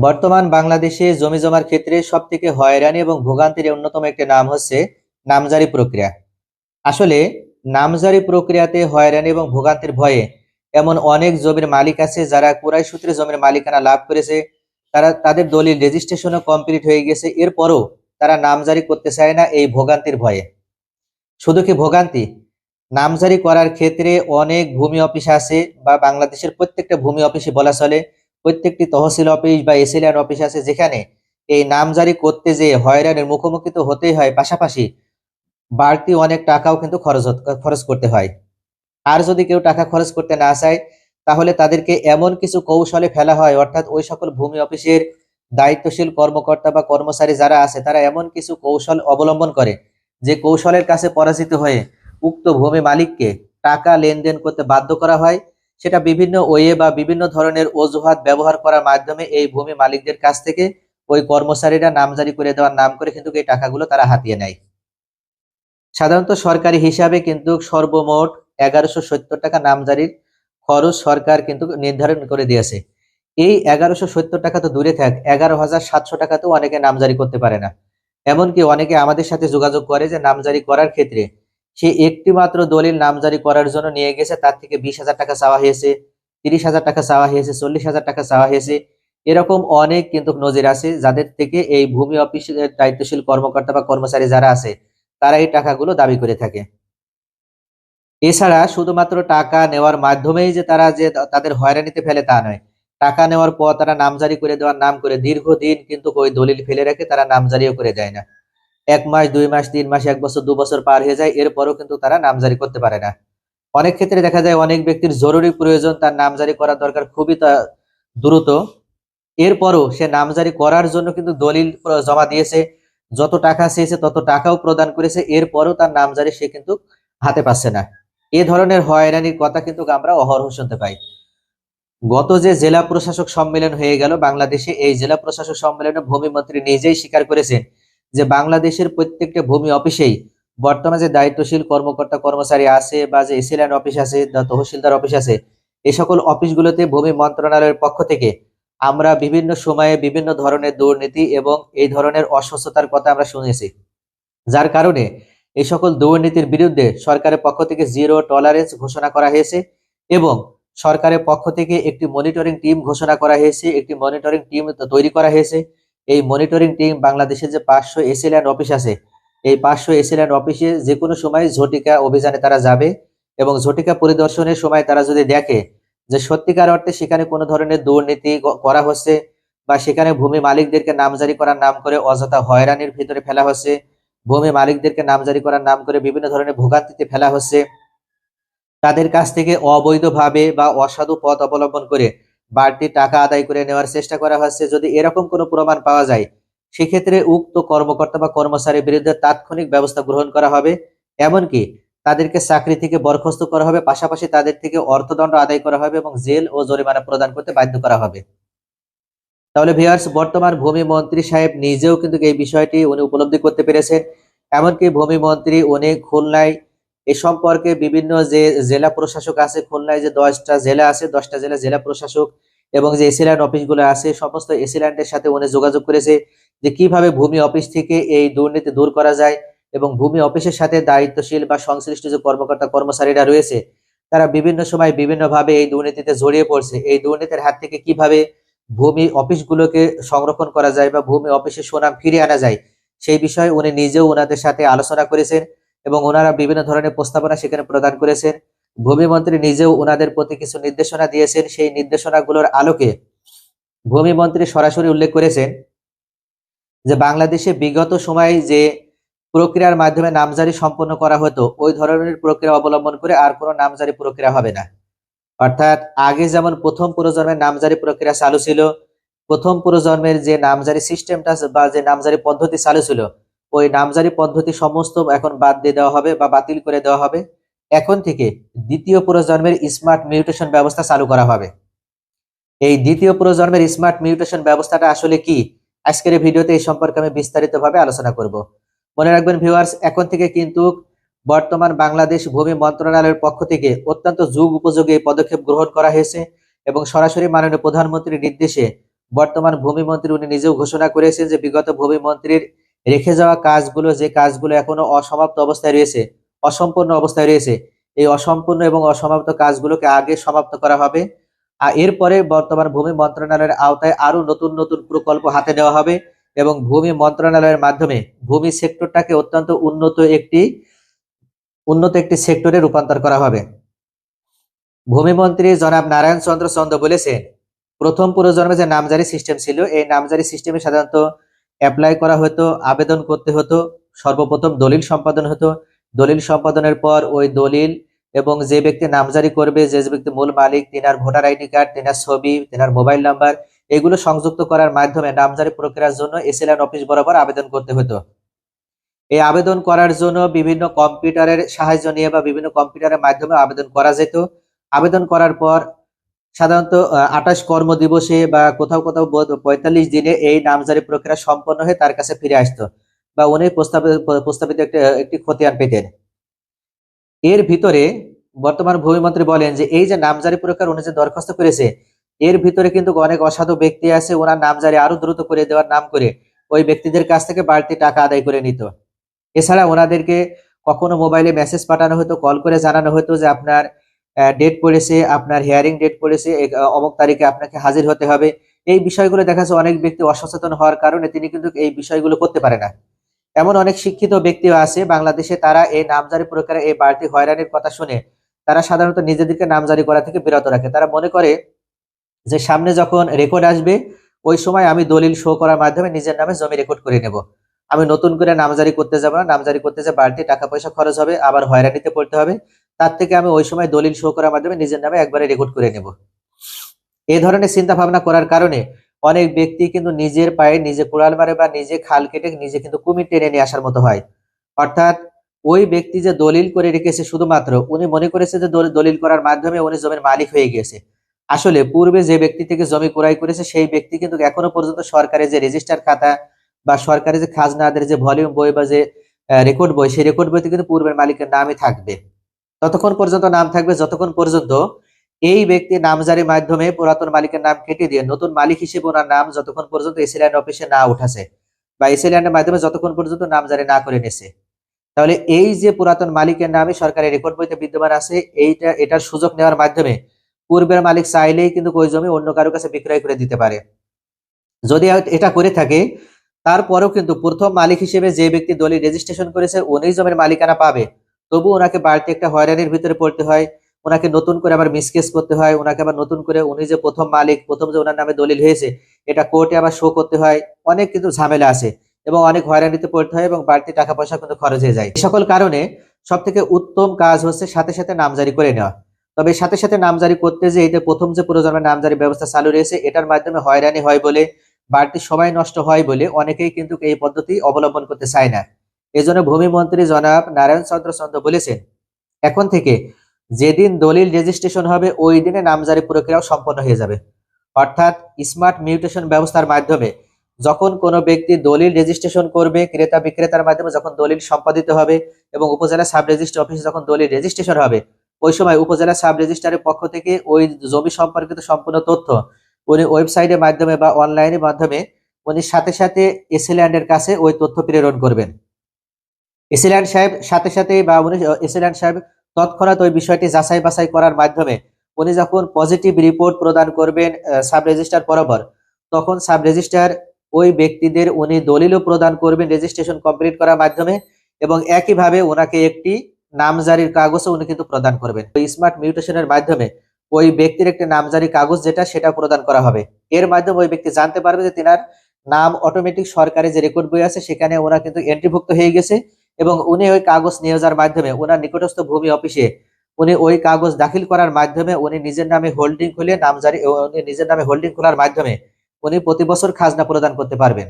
বর্তমান বাংলাদেশে জমি জমার ক্ষেত্রে সব থেকে হয়রানি এবং ভোগান্তির অন্যতম একটি নাম হচ্ছে নামজারি প্রক্রিয়া। আসলে নামজারি প্রক্রিয়াতে হয়রানি এবং ভোগান্তির ভয়ে এমন অনেক জমির মালিক আছে যারা কুরাই সূত্রে জমির মালিকানা লাভ করেছে। তারা, তাদের দলিল রেজিস্ট্রেশনও কমপ্লিট হয়ে গেছে। এরপরও তারা নামজারি করতে চায় না এই ভোগান্তির ভয়ে। শুধু কি ভোগান্তি? নামজারি করার ক্ষেত্রে অনেক ভূমি অফিস আছে বা বাংলাদেশের প্রত্যেকটা ভূমি অফিসে বলা চলে। প্রত্যেকটি তহসিল অফিস বা এসিলিয়ান অফিস আছে যেখানে এই নামজারি করতে যে হয়রানির মুখোমুখি তো হতেই হয়, পাশাপাশি বাড়তি অনেক টাকাও কিন্তু খরচ খরচ করতে হয়। আর যদি কেউ টাকা খরচ করতে না চায়, তাহলে তাদেরকে এমন কিছু কৌশলে ফেলা হয়, অর্থাৎ ওই সকল ভূমি অফিসের দায়িত্বশীল কর্মকর্তা বা কর্মচারী যারা আছে, তারা এমন কিছু কৌশল অবলম্বন করে যে কৌশলের কাছে পরাজিত হয়ে উক্ত ভূমি মালিককে টাকা লেনদেন করতে বাধ্য করা হয়। সেটা বিভিন্ন ওয়ে বা বিভিন্ন ধরনের অজুহাত ব্যবহার করার মাধ্যমে এই ভূমি মালিকদের কাছ থেকে ওই কর্মচারীরা নামজারি করে দেওয়ার নাম করে কিন্তু এই টাকাগুলো তারা হাতিয়ে নেয়। সাধারণত সরকারি হিসাবে কিন্তু সর্বমোট এগারোশো সত্তর টাকা নামজারির খরচ সরকার কিন্তু নির্ধারণ করে দিয়েছে। এই এগারোশো সত্তর টাকা তো দূরে থাক, এগারো হাজার সাতশো টাকাতেও অনেকে নামজারি করতে পারে না। এমনকি অনেকে আমাদের সাথে যোগাযোগ করে যে নামজারি করার ক্ষেত্রে সে একটি মাত্র দলিল নামজারি করার জন্য নিয়ে গেছে, তার থেকে বিশ হাজার টাকা চাওয়া হয়েছে, তিরিশ হাজার টাকা চাওয়া হয়েছে, চল্লিশ হাজার টাকা চাওয়া হয়েছে। এরকম অনেক কিন্তু নজির আছে যাদের থেকে এই ভূমি অফিসের দায়িত্বশীল কর্মকর্তা বা কর্মচারী যারা আছে, তারা এই টাকাগুলো দাবি করে থাকে। এছাড়া শুধুমাত্র টাকা নেওয়ার মাধ্যমেই যে তারা যে তাদের হয়রানিতে ফেলে তা নয়, টাকা নেওয়ার পর তারা নামজারি করে দেওয়ার নাম করে দীর্ঘদিন কিন্তু ওই দলিল ফেলে রেখে তারা নামজারিও করে দেয় না। এক মাস, দুই মাস, তিন মাস, এক বছর, দু বছর পার হয়ে যায়, এরপরও কিন্তু তারা নামজারি করতে পারে না। অনেক ক্ষেত্রে দেখা যায় অনেক ব্যক্তির জরুরি প্রয়োজন তার নামজারি করার দরকার খুবই দ্রুত। এরপরও সে নামজারি করার জন্য কিন্তু দলিল জমা দিয়েছে, যত টাকা চেয়েছে তত টাকাও প্রদান করেছে, এরপরও তার নামজারি সে কিন্তু হাতে পাচ্ছে না। এ ধরনের হয়রানির কথা কিন্তু আমরা অহরহ শুনতে পাই। গত যে জেলা প্রশাসক সম্মেলন হয়ে গেল বাংলাদেশে, এই জেলা প্রশাসক সম্মেলনে ভূমি মন্ত্রী নিজেই স্বীকার করেছেন যে বাংলাদেশের প্রত্যেকটা ভূমি অফিসেই বর্তমানে যে দায়িত্বশীল কর্মকর্তা কর্মচারী আছে বা যে এসিল্যান্ড অফিস আছে তহসিলদার অফিস আছে এই সকল অফিসগুলোতে ভূমি মন্ত্রণালয়ের পক্ষ থেকে আমরা বিভিন্ন সময়ে বিভিন্ন ধরনের দুর্নীতি এবং এই ধরনের অস্বচ্ছতার কথা আমরা শুনেছি। যার কারণে এই সকল দুর্নীতির বিরুদ্ধে সরকারের পক্ষ থেকে জিরো টলারেন্স ঘোষণা করা হয়েছে এবং সরকারের পক্ষ থেকে একটি মনিটরিং টিম ঘোষণা করা হয়েছে, একটি মনিটরিং টিম তৈরি করা হয়েছে। এই মনিটরিং টিম বাংলাদেশের যে পাঁচশো এসিল্যান্ড অফিস আছে, এই পাঁচশো এসিল্যান্ড অফিসে যে কোনো সময় ঝটিকা অভিযানে তারা যাবে এবং ঝটিকা পরিদর্শনের সময় তারা যদি দেখে যে সত্যিকার অর্থে সেখানে কোনো ধরনের দুর্নীতি করা হচ্ছে বা সেখানে ভূমি মালিকদেরকে নামজারি করার নাম করে অযথা হয়রানির ভিতরে ফেলা হচ্ছে, ভূমি মালিকদেরকে নামজারি করার নাম করে বিভিন্ন ধরনের ভোগান্তিতে ফেলা হচ্ছে, তাদের কাছ থেকে অবৈধভাবে বা অসাধু পথ অবলম্বন করে বাড়তি টাকা আদায় করে নেওয়ার চেষ্টা করা হচ্ছে। যদি এরকম কোনো প্রমাণ পাওয়া যায়, সেক্ষেত্রে উক্ত কর্মকর্তা বা কর্মচারীর বিরুদ্ধে তাৎক্ষণিক ব্যবস্থা গ্রহণ করা হবে। এমনকি তাদেরকে চাকরি থেকে বরখাস্ত করা হবে, পাশাপাশি তাদের থেকে অর্থদণ্ড আদায় করা হবে এবং জেল ও জরিমানা প্রদান করতে বাধ্য করা হবে। তাহলে ভিয়ার্স বর্তমান ভূমি মন্ত্রী সাহেব নিজেও কিন্তু এই বিষয়টি উনি উপলব্ধি করতে পেরেছেন। এমনকি ভূমি মন্ত্রী উনি খুলনায় এ সম্পর্কে বিভিন্ন যে জেলা প্রশাসক আছে, খুলনায় যে দশটা জেলা আছে, দশটা জেলা জেলা প্রশাসক এবং যে এসিল্যান্ড অফিসগুলো আছে, সমস্ত এসিল্যান্ডের সাথে উনি যোগাযোগ করেছে যে কীভাবে ভূমি অফিস থেকে এই দুর্নীতি দূর করা যায় এবং ভূমি অফিসের সাথে দায়িত্বশীল বা সংশ্লিষ্ট যে কর্মকর্তা কর্মচারীরা রয়েছে, তারা বিভিন্ন সময় বিভিন্নভাবে এই দুর্নীতিতে জড়িয়ে পড়ছে। এই দুর্নীতির হাত থেকে কীভাবে ভূমি অফিসগুলোকে সংরক্ষণ করা যায় বা ভূমি অফিসের সুনাম ফিরিয়ে আনা যায়, সেই বিষয়ে উনি নিজেও ওনাদের সাথে আলোচনা করেছেন। এবং ওনারা বিভিন্ন ধরনের প্রস্তাবনা সেখানে প্রদান করেছেন। ভূমি মন্ত্রী নিজেও ওনাদের প্রতি কিছু নির্দেশনা দিয়েছেন। সেই নির্দেশনাগুলোর আলোকে ভূমি মন্ত্রী সরাসরি উল্লেখ করেছেন যে, বাংলাদেশে বিগত সময়ে যে প্রক্রিয়ার মাধ্যমে নামজারি সম্পন্ন করা হতো, ওই ধরনের প্রক্রিয়া অবলম্বন করে আর কোনো নামজারি প্রক্রিয়া হবে না। অর্থাৎ আগে যেমন প্রথম প্রজন্মের নামজারি প্রক্রিয়া চালু ছিল, প্রথম প্রজন্মের যে নামজারি সিস্টেমটা বা যে নামজারি পদ্ধতি চালু ছিল ওই নামজারি পদ্ধতি সমস্ত এখন বাদ দিয়ে দেওয়া হবে বা বাতিল করে দেওয়া হবে। এখন থেকে দ্বিতীয় প্রজন্মের স্মার্ট মিউটেশন ব্যবস্থা চালু করা হবে। এই দ্বিতীয় প্রজন্মের স্মার্ট মিউটেশন ব্যবস্থাটা আসলে কি? আজকের এই ভিডিওতে এই সম্পর্কে আমি বিস্তারিতভাবে আলোচনা করব। মনে রাখবেন ভিউয়ার্স এখন থেকে কিন্তু বর্তমান বাংলাদেশ ভূমি মন্ত্রণালয়ের পক্ষ থেকে অত্যন্ত যুগ উপযোগী এই পদক্ষেপ গ্রহণ করা হয়েছে এবং সরাসরি মাননীয় প্রধানমন্ত্রীর নির্দেশে বর্তমান ভূমি মন্ত্রী উনি নিজেও ঘোষণা করেছেন যে বিগত ভূমি মন্ত্রীর রেখে যাওয়া কাজগুলো, যে কাজগুলো এখনও অসমাপ্ত অবস্থায় রয়েছে, অসম্পূর্ণ অবস্থায় রয়েছে, এই অসম্পূর্ণ এবং অসমাপ্ত কাজগুলোকে আগে সমাপ্ত করা হবে। আর এরপরে বর্তমান ভূমি মন্ত্রণালয়ের আওতায় আরও নতুন নতুন প্রকল্প হাতে নেওয়া হবে এবং ভূমি মন্ত্রণালয়ের মাধ্যমে ভূমি সেক্টরটাকে অত্যন্ত উন্নত একটি উন্নত একটি সেক্টরে রূপান্তর করা হবে। ভূমিমন্ত্রী জনাব নারায়ণ চন্দ্র চন্দ্র বলেছেন, প্রথম পুরোজন্মে যে নামজারি সিস্টেম ছিল, এই নামজারি সিস্টেমে সাধারণত অ্যাপ্লাই করা হতো, আবেদন করতে হতো, সর্বপ্রথম দলিল সম্পাদন হতো। দলিল সম্পাদনের পর ওই দলিল এবং যে ব্যক্তি নামজারি করবে, যে ব্যক্তি মূল মালিক, তিনার ভোটার আইডি কার্ড, তিনার ছবি, তিনার মোবাইল নাম্বার, এগুলো সংযুক্ত করার মাধ্যমে নামজারি প্রক্রিয়ার জন্য এসএলএন অফিস বরাবর আবেদন করতে হতো। এই আবেদন করার জন্য বিভিন্ন কম্পিউটারের সাহায্য নিয়ে বা বিভিন্ন কম্পিউটারের মাধ্যমে আবেদন করা যেত। আবেদন করার পর সাধারণত আঠাশ কর্ম দিবসে বা কোথাও কোথাও পঁয়তাল্লিশ দিনে এই নামজারি প্রক্রিয়া সম্পন্ন হয়ে তার কাছে ফিরে আসতো বা উনি প্রস্তাবিত প্রস্তাবিত একটি একটি খতিয়ান পেতেন। এর ভিতরে বর্তমান ভূমিমন্ত্রী বলেন যে, এই যে নামজারি প্রক্রিয়া উনি যে দরখাস্ত করেছে, এর ভিতরে কিন্তু অনেক অসাধু ব্যক্তি আছে ওনার নামজারি আরও দ্রুত করে দেওয়ার নাম করে ওই ব্যক্তিদের কাছ থেকে বাড়তি টাকা আদায় করে নিত। এছাড়া ওনাদেরকে কখনো মোবাইলে মেসেজ পাঠানো হতো, কল করে জানানো হতো যে, আপনার ডেট পড়েছে, আপনার হিয়ারিং ডেট পড়েছে অমুক তারিখে আপনাকে হাজির হতে হবে। এই বিষয়গুলো দেখা যাচ্ছে অনেক ব্যক্তি অসচেতন হওয়ার কারণে তিনি কিন্তু এই বিষয়গুলো করতে পারে না। এমন অনেক শিক্ষিত ব্যক্তিও আছে, বাংলাদেশে তারা এই নামজারি প্রক্রিয়া এই বাড়তি হয়রানির কথা শুনে তারা সাধারণত নিজেদেরকে নামজারি করা থেকে বিরত রাখে। তারা মনে করে যে সামনে যখন রেকর্ড আসবে, ওই সময় আমি দলিল শো করার মাধ্যমে নিজের নামে জমি রেকর্ড করে নেব। আমি নতুন করে নামজারি করতে যাব না, নামজারি করতে যে বাড়তি টাকা পয়সা খরচ হবে, আবার হয়রানিতে পড়তে হবে। তার থেকে আমি ওই সময় দলিল শো করার মাধ্যমে নিজের নামে একবারে রেকর্ড করে নেব। এ ধরনের চিন্তা ভাবনা করার কারণে অনেক ব্যক্তি কিন্তু নিজের পায়ে নিজে কোড়াল মারে বা নিজে খাল কেটে নিজে কিন্তু কুমির টেনে নিয়ে আসার মতো হয়। অর্থাৎ ওই ব্যক্তি যে দলিল করে রেখেছে শুধুমাত্র, উনি মনে করেছে যে দলিল করার মাধ্যমে উনি জমির মালিক হয়ে গিয়েছে। আসলে পূর্বে যে ব্যক্তি থেকে জমি ক্রয় করেছে, সেই ব্যক্তি কিন্তু এখনও পর্যন্ত সরকারের যে রেজিস্টার খাতা বা সরকারের যে খাজনাদের যে ভলিউম বই বা যে রেকর্ড বই, সেই রেকর্ড বইতে কিন্তু পূর্বের মালিকের নামই থাকবে। ততক্ষণ পর্যন্ত নাম থাকবে, যতক্ষণ পর্যন্ত এই ব্যক্তি নামজারির মাধ্যমে পুরাতন মালিকের নাম কেটে দিয়ে নতুন মালিক হিসেবে ওনার নাম যতক্ষণ পর্যন্ত এসিল্যান্ড অফিসে না উঠাছে বা এসিল্যান্ডের মাধ্যমে যতক্ষণ পর্যন্ত নামজারি না করে নেছে। তাহলে এই যে পুরাতন মালিকের নামে সরকারি রেকর্ড বইতে বিদ্যমান আছে, এইটা, এটার সুযোগ নেওয়ার মাধ্যমে পূর্বের মালিক চাইলেই কিন্তু ওই জমি অন্য কারও কাছে বিক্রয় করে দিতে পারে। যদি এটা করে থাকে, তারপরেও কিন্তু প্রথম মালিক হিসেবে যে ব্যক্তি দলিল রেজিস্ট্রেশন করেছে উনি জমির মালিকানা পাবে। তবু ওনাকে বাড়তি একটা হয়রানির ভিতরে পড়তে হয়, ওনাকে নতুন করে আবার মিসকেস করতে হয়, ওনাকে আবার নতুন করে উনি যে প্রথম মালিক, প্রথম যে ওনার নামে দলিল হয়েছে, এটা কোর্টে আবার শো করতে হয়, অনেক কিন্তু ঝামেলা আছে এবং অনেক হয়রানিতে পড়তে হয় এবং বাড়তি টাকা পয়সা কিন্তু খরচ হয়ে যায়। সকল কারণে সব থেকে উত্তম কাজ হচ্ছে সাথে সাথে নামজারি করে নেওয়া। তবে সাথে সাথে নামজারি করতে যে এটা প্রথম যে প্রজন্মের নামজারি ব্যবস্থা চালু রয়েছে, এটার মাধ্যমে হয়রানি হয় বলে, বাড়তি সময় নষ্ট হয় বলে অনেকেই কিন্তু এই পদ্ধতি অবলম্বন করতে চায় না। এজন্য ভূমি মন্ত্রী জনাব নারায়ণ চন্দ্র চন্দ্র বলেছেন, এখন থেকে যেদিন দলিল রেজিস্ট্রেশন হবে, ওই দিনে নামজারি প্রক্রিয়াও সম্পন্ন হয়ে যাবে। অর্থাৎ স্মার্ট মিউটেশন ব্যবস্থার মাধ্যমে যখন কোনো ব্যক্তি দলিল রেজিস্ট্রেশন করবে, ক্রেতা বিক্রেতার মাধ্যমে যখন দলিল সম্পাদিত হবে এবং উপজেলা সাব রেজিস্ট্রি অফিসে যখন দলিল রেজিস্ট্রেশন হবে, ওই সময় উপজেলা সাব রেজিস্ট্রারের পক্ষ থেকে ওই জমি সম্পর্কিত সম্পূর্ণ তথ্য উনি ওয়েবসাইটের মাধ্যমে বা অনলাইনের মাধ্যমে উনি সাথে সাথে এসিল্যান্ডের কাছে ওই তথ্য প্রেরণ করবেন। এসিল্যান্ড সাহেব, সাথে সাথে বা উনি এসিল্যান্ড সাহেব তৎক্ষণাৎ ওই বিষয়টি যাচাই বাছাই করার মাধ্যমে উনি যখন পজিটিভ রিপোর্ট প্রদান করবেন সাব রেজিস্টার বরাবর, তখন সাব রেজিস্টার ওই ব্যক্তিদের উনি দলিলও প্রদান করবেন রেজিস্ট্রেশন কমপ্লিট করার মাধ্যমে এবং একইভাবে ওনাকে একটি নামজারির কাগজও উনি কিন্তু প্রদান করবেন। ওই স্মার্ট মিউটেশনের মাধ্যমে ওই ব্যক্তির একটি নামজারি কাগজ যেটা, সেটা প্রদান করা হবে। এর মাধ্যমে ওই ব্যক্তি জানতে পারবে যে তিনার নাম অটোমেটিক সরকারি যে রেকর্ড বই আছে, সেখানে ওরা কিন্তু এন্ট্রিভুক্ত হয়ে গেছে। এবং উনি ওই কাগজ নিয়ে যাওয়ার মাধ্যমে ওনার নিকটস্থ ভূমি অফিসে উনি ওই কাগজ দাখিল করার মাধ্যমে উনি নিজের নামে হোল্ডিং খুলে নামজারি, উনি নিজের নামে হোল্ডিং খোলার মাধ্যমে উনি প্রতি বছর খাজনা প্রদান করতে পারবেন।